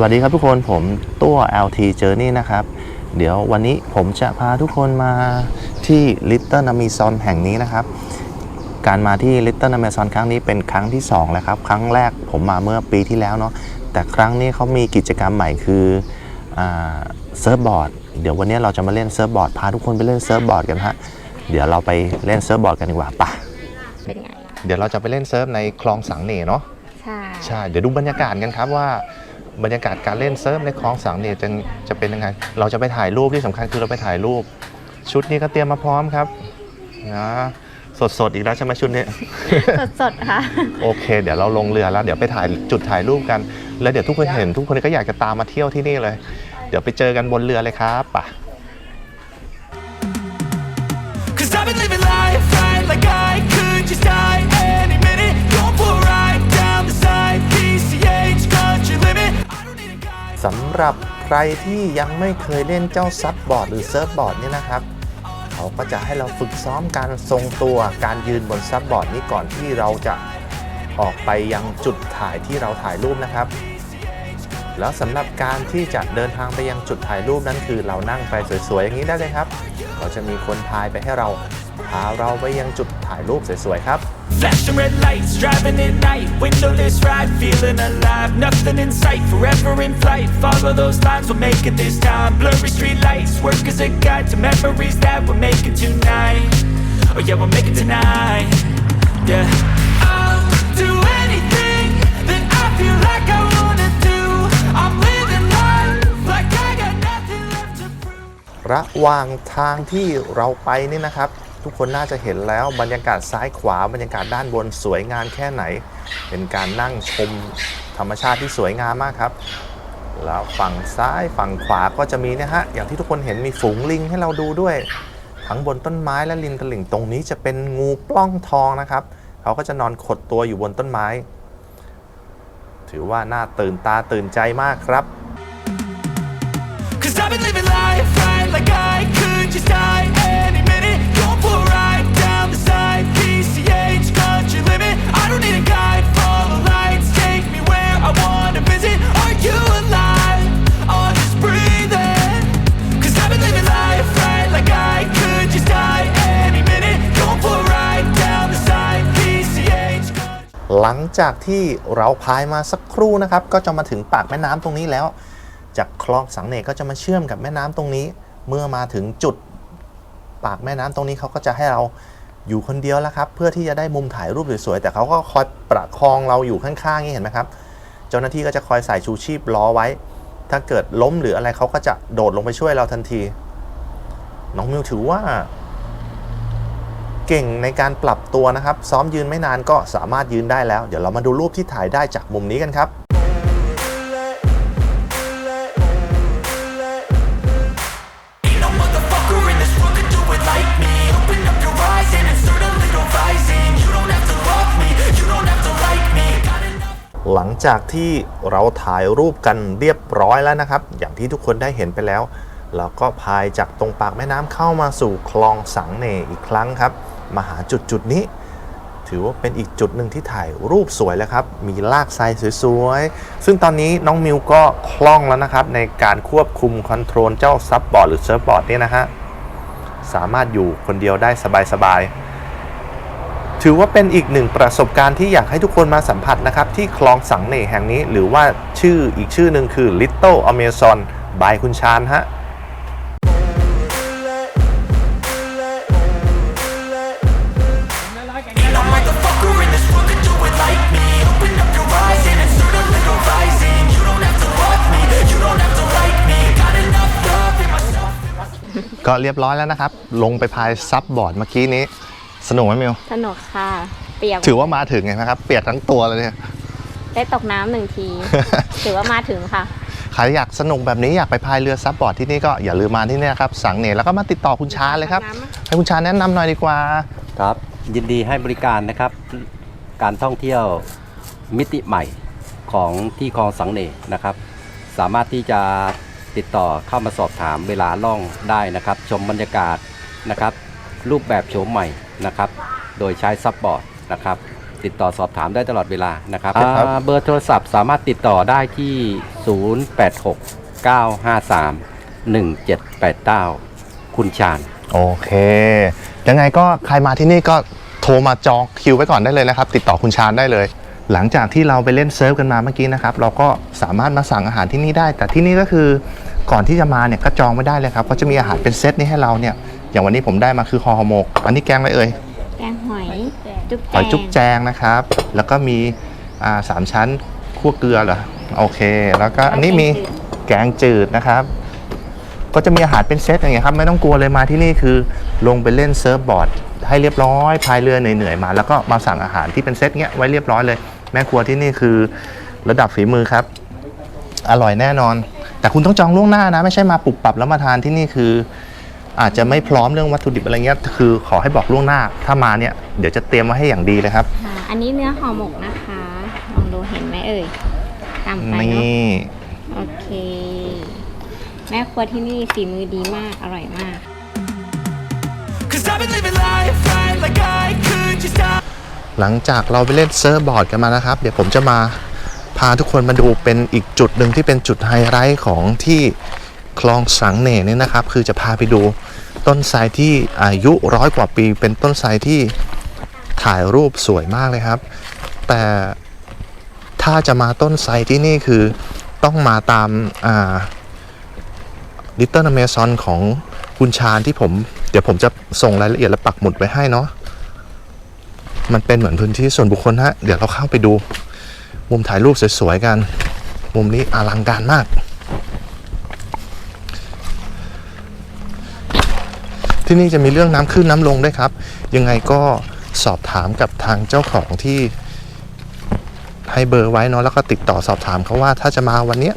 วัสดีครับทุกคนผมตัว LT Journey นะครับ เดี๋ยววันนี้ผมจะพาทุกคนมาที่ Little Amazon แห่งนี้นะครับ การมาที่ Little Amazon ครั้งนี้เป็นครั้งที่ 2 แล้วครับ ครั้งแรกผมมาเมื่อปีที่แล้วเนาะแต่ครั้งนี้เขามีกิจกรรมใหม่คือเซิร์ฟบอร์ดเดี๋ยววันนี้เราจะมาเล่นเซิร์ฟบอร์ดพาทุกคนไปเล่นเซิร์ฟบอร์ดกันฮะเดี๋ยวเราไปเล่นเซิร์ฟบอร์ดกันดีกว่าปะเป็นไงเดี๋ยวเราจะไปเล่นเซิร์ฟในคลองสังเหน่เนาะใช่ใช่เดี๋ยวดูบรรยากาศกันครับว่า บรรยากาศการเล่นเซิร์ฟในคลองสังเนี่ยจะจะเป็นยังไง เราจะไปถ่ายรูปที่สำคัญคือเราไปถ่ายรูป ชุดนี้ก็เตรียมมาพร้อมครับนะสดสดๆอีกแล้วใช่ไหมชุดนี้สดสดๆค่ะโอเค เดี๋ยวเราลงเรือแล้ว เดี๋ยวไปถ่ายจุดถ่ายรูปกัน แล้วเดี๋ยวทุกคนเห็นทุกคนก็อยากจะตามมาเที่ยวที่นี่เลย เดี๋ยวไปเจอกันบนเรือเลยครับไป่ะ Cause I've been living life right like I could just die สำหรับใครที่ยังไม่เคยเล่นเจ้าซับบอร์ดหรือเซิร์ฟบอร์ดนี่นะครับ เขาก็จะให้เราฝึกซ้อมการทรงตัวการยืนบนซับบอร์ดนี้ก่อนที่เราจะออกไปยังจุดถ่ายที่เราถ่ายรูปนะครับ แล้วสำหรับการที่จะเดินทางไปยังจุดถ่ายรูปนั้นคือเรานั่งไปสวยๆอย่างนี้ได้เลยครับเราจะมีคนพายไปให้เรา พาเราไปยังจุดถ่ายรูปสวยๆครับ Flashing red lights, driving at night. Windowless ride, feeling alive. Nothing in sight, forever in flight. Follow those lines, we'll make it this time. Blurry street lights, work as a guide to memories that we're making tonight. Oh yeah, we'll make it tonight. Yeah. I'll do anything that I feel like I wanna do. I'm living life like I got nothing left to prove. ระหว่างทางที่เราไปนี่นะครับ ทุกคนน่าจะเห็นแล้วบรรยากาศซ้ายขวาบรรยากาศด้านบนสวยงามแค่ไหน เป็นการนั่งชมธรรมชาติที่สวยงามมากครับแล้วฝั่งซ้ายฝั่งขวาก็จะมีนะฮะอย่างที่ทุกคนเห็นมีฝูงลิงให้เราดูด้วย ทั้งบนต้นไม้และริมตลิ่งตรงนี้จะเป็นงูปล้องทองนะครับเขาก็จะนอนขดตัวอยู่บนต้นไม้ ถือว่าน่าตื่นตาตื่นใจมากครับ Cause I've been living life right like I could just die any minute. หลังจากที่เราพายมาสักครู่นะครับ ก็จะมาถึงปากแม่น้ำตรงนี้แล้ว จากคลองสังเนก็จะมาเชื่อมกับแม่น้ำตรงนี้ เมื่อมาถึงจุด ปากแม่น้ำตรงนี้เขาก็จะให้เราอยู่คนเดียวแล้วครับ เพื่อที่จะได้มุมถ่ายรูปสวยๆแต่เขาก็คอยประคองเราอยู่ข้างๆนี่เห็นไหมครับ เจ้าหน้าที่ก็จะคอยใส่ชูชีพล้อไว้ ถ้าเกิดล้มหรืออะไรเขาก็จะโดดลงไปช่วยเราทันที น้องมิวถือว่า เก่งในการปรับตัวนะครับ ซ้อมยืนไม่นานก็สามารถยืนได้แล้ว เดี๋ยวเรามาดูรูปที่ถ่ายได้จากมุมนี้กันครับ หลังจากที่เราถ่ายรูปกันเรียบร้อยแล้วนะครับ อย่างที่ทุกคนได้เห็นไปแล้วเราก็พายจากตรงปากแม่น้ำเข้ามาสู่คลองสังเนอีกครั้งครับ มาหาจุดจุดนี้ ถือว่าเป็นอีกจุดหนึ่งที่ถ่ายรูปสวยแล้วครับ มีลากทรายสวยๆ ซึ่งตอนนี้น้องมิวก็คล่องแล้วนะครับ ในการควบคุมคอนโทรลเจ้าซับบอร์ดหรือเซิร์ฟบอร์ดนี่นะฮะ สามารถอยู่คนเดียวได้สบายๆ ถือว่าเป็นอีกหนึ่งประสบการณ์ที่อยากให้ทุกคนมาสัมผัสนะครับ ที่คลองสังเน่แห่งนี้ หรือว่าชื่ออีกชื่อหนึ่งคือ Little Amazon บายคุณชานฮะก็เรียบร้อยแล้วนะครับ ลงไปพายซับบอร์ดเมื่อกี้นี้ สนุกไหมมิวสนุกค่ะ เปียกถือว่ามาถึงไงนะครับ เปียกทั้งตัวเลยเนี่ย ได้ตกน้ำหนึ่งที ถือว่ามาถึงค่ะ ใครอยากสนุกแบบนี้อยากไปพายเรือซับบอร์ดที่นี่ก็อย่าลืมมาที่นี่นะครับ สังเหน่แล้วก็มาติดต่อคุณชาเลยครับ ให้คุณชาแนะนำหน่อยดีกว่า ครับ ยินดีให้บริการนะครับ การท่องเที่ยวมิติใหม่ของที่คลองสังเนนะครับ สามารถที่จะติดต่อเข้ามาสอบถามเวลาล่องได้นะครับ ชมบรรยากาศนะครับ รูปแบบโฉมใหม่นะครับ โดยใช้ซับบอร์ดนะครับ ติดต่อสอบถามได้ตลอดเวลานะครับครับ อ่าเบอร์โทรศัพท์สามารถติดต่อได้ที่ 0869531789 คุณชาญ โอเค ยังไงก็ใครมาที่นี่ก็โทรมาจองคิวไว้ก่อนได้เลยนะครับ ติดต่อคุณชาญได้เลย หลังจากที่เราไปเล่นเซิร์ฟกันมาเมื่อกี้นะครับ เราก็สามารถมาสั่งอาหารที่นี่ได้ แต่ที่นี่ก็คือก่อนที่จะมาเนี่ยก็จองไม่ได้เลยครับเขาจะมีอาหารเป็นเซตนี้ให้เราเนี่ย อย่างวันนี้ผมได้มาคือห่อหมก อันนี้แกงอะไรเอ่ยแกงหอย จุ๊บหอยจุ๊บแจงนะครับ แล้วก็มีอ่าสามชั้นคั่วเกลือเหรอโอเค แล้วก็อันนี้มีแกงจืดนะครับ ก็จะมีอาหารเป็นเซตอย่างเงี้ยครับ ไม่ต้องกลัวเลยมาที่นี่คือ ลงไปเล่นเซิร์ฟบอร์ดให้เรียบร้อยพายเรือเหนื่อยๆมา แล้วก็มาสั่งอาหารที่เป็นเซตเงี้ยไว้เรียบร้อยเลย แม่ครัวที่นี่คือระดับฝีมือครับ อร่อยแน่นอน แต่คุณต้องจองล่วงหน้านะ ไม่ใช่มาปรับปรับแล้วมาทานที่นี่คือ อาจจะไม่พร้อมเรื่องวัตถุดิบอะไรเงี้ยคือขอให้บอกล่วงหน้า ถ้ามาเนี่ยเดี๋ยวจะเตรียมไว้ให้อย่างดีเลยครับ ค่ะ อันนี้เนื้อห่อหมกนะคะลองดูเห็นไหมเอ่ยตามไปนีเนาะ่โอเค แม่ครัวที่นี่ฝีมือดีมากอร่อยมาก Cause I've been living life right like I could just die หลังจากเราไปเล่นเซิร์ฟบอร์ดกันมานะครับ เดี๋ยวผมจะมาพาทุกคนมาดูเป็นอีกจุดหนึ่งที่เป็นจุดไฮไลท์ของที่คลองสังเหน่เนี่ยนะครับ คือจะพาไปดู ต้นไทรที่อายุร้อยกว่าปี เป็นต้นไทรที่ถ่ายรูปสวยมากเลยครับ แต่ถ้าจะมาต้นไทรที่นี่คือต้องมาตามลิตเติ้ลอเมซอนของคุณชาญที่ผม เดี๋ยวผมจะส่งรายละเอียดและปักหมุดไว้ให้เนาะมันเป็นเหมือนพื้นที่ส่วนบุคคลฮะ เดี๋ยวเราเข้าไปดู มุมถ่ายรูปสวยๆกัน มุมนี้อลังการมาก ที่นี่จะมีเรื่องน้ำขึ้นน้ำลงด้วยครับ ยังไงก็สอบถามกับทางเจ้าของที่ให้เบอร์ไว้เนาะแล้วก็ติดต่อสอบถามเขาว่าถ้าจะมาวันเนี้ย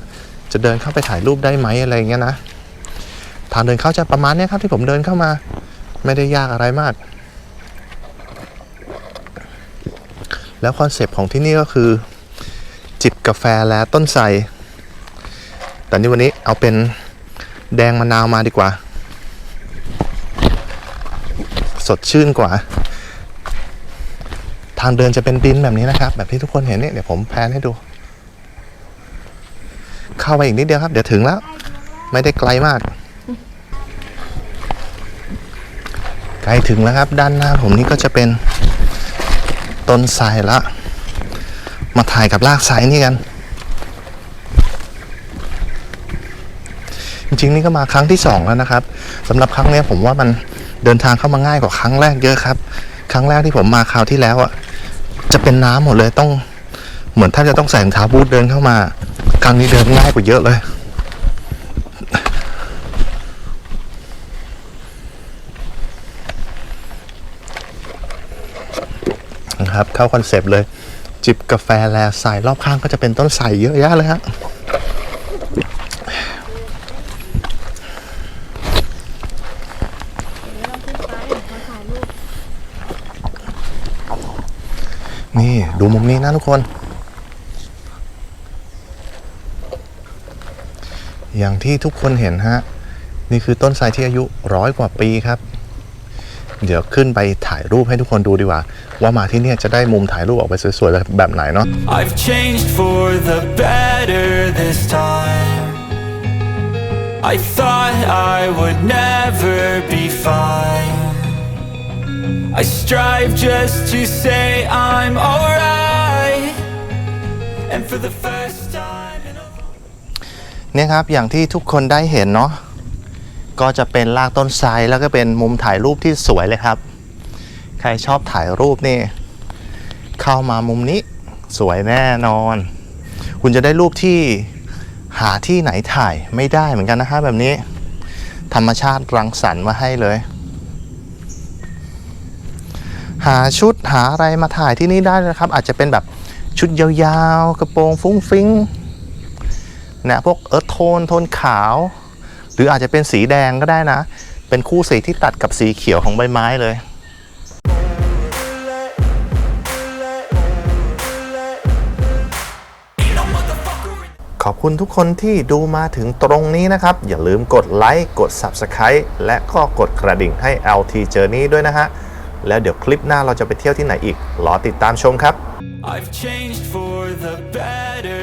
จะเดินเข้าไปถ่ายรูปได้ไหมอะไรเงี้ยนะทางเดินเข้าจะประมาณเนี้ยครับที่ผมเดินเข้ามา ไม่ได้ยากอะไรมาก แล้วคอนเซปต์ของที่นี่ก็คือ จิบกาแฟและต้นไทรแต่นี่วันนี้เอาเป็นแดงมะนาวมาดีกว่า ส ดชื่นกว่า ทางเดินจะเป็นดินแบบนี้นะครับ แบบที่ทุกคนเห็นเนี่ยเดี๋ยวผมแพนให้ดู เข้าไปอีกนิดเดียวครับ เดี๋ยวถึงแล้ว ไม่ได้ไกลมากใกล้ถึงแล้วครับ ด้านหน้าผมนี่ก็จะเป็นต้นไทรละ มาถ่ายกับรากไทรนี่กัน ริงๆนี่ก็มาครั้งที่สองแล้วนะครับสำหรับครั้งนี้ผมว่ามันเดินทางเข้ามาง่ายกว่าครั้งแรกเยอะครับ ครั้งแรกที่ผมมาคราวที่แล้วอะจะเป็นน้ำหมดเลยต้องเหมือนถ้าจะต้องใส่รองเท้าบูทเดินเข้ามา ครั้งนี้เดินง่ายกว่าเยอะเลยนะครับเข้าคอนเซปต์เลย จิบกาแฟแลใส่รอบข้างก็จะเป็นต้นไทรเยอะแยะเลยฮะนี่ ดูมุมนี้นะทุกคน อย่างที่ทุกคนเห็นฮะ นี่คือต้นไทรที่อายุร้อยกว่าปีครับ เดี๋ยวขึ้นไปถ่ายรูปให้ทุกคนดูดีกว่า ว่ามาที่เนี่ยจะได้มุมถ่ายรูปออกไปสวยๆแบบไหนเนาะ I've changed for the better this time. I thought I would never be fine. I strive just to say I'm alright. เนี่ยครับอย่างที่ทุกคนได้เห็นเนาะก็จะเป็นรากต้นไทรแล้วก็เป็นมุมถ่ายรูปที่สวยเลยครับ ใครชอบถ่ายรูปนี่ เข้ามามุมนี้สวยแน่นอน คุณจะได้รูปที่หาที่ไหนถ่ายไม่ได้เหมือนกันนะฮะแบบนี้ ธรรมชาติรังสรรค์มาให้เลย หาชุดหาอะไรมาถ่ายที่นี่ได้นะครับ อาจจะเป็นแบบ ชุดยาวๆ กระโปรงฟุ้งฟิ้งนี่ยพวกเอิร์ธโทนโทนขาว หรืออาจจะเป็นสีแดงก็ได้นะ เป็นคู่สีที่ตัดกับสีเขียวของใบไม้เลยขอบคุณทุกคนที่ดูมาถึงตรงนี้นะครับ อย่าลืมกดไลค์กด Subscribe และก็กดกระดิ่งให้ LT Journey ด้วยนะฮะ แล้วเดี๋ยวคลิปหน้าเราจะไปเที่ยวที่ไหนอีกรอติดตามชมครับ I've changed for the better